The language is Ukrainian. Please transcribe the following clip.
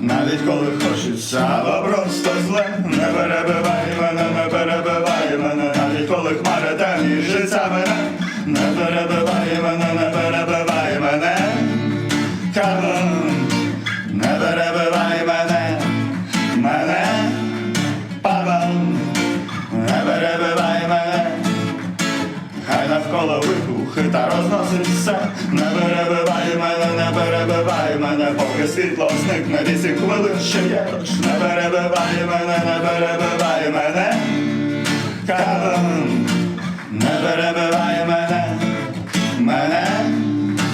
Навіть коли хочеться, бо просто зле, не перебивай мене, не перебивай мене, навіть коли хмари темні життя мене, не перебивай мене, не перебивай мене, Кабан, не перебивай. Навколо вибухи та розносить все. Не перебивай мене, не перебивай мене, поки світло зникне вісім хвилин ще є. Не перебивай мене, не перебивай мене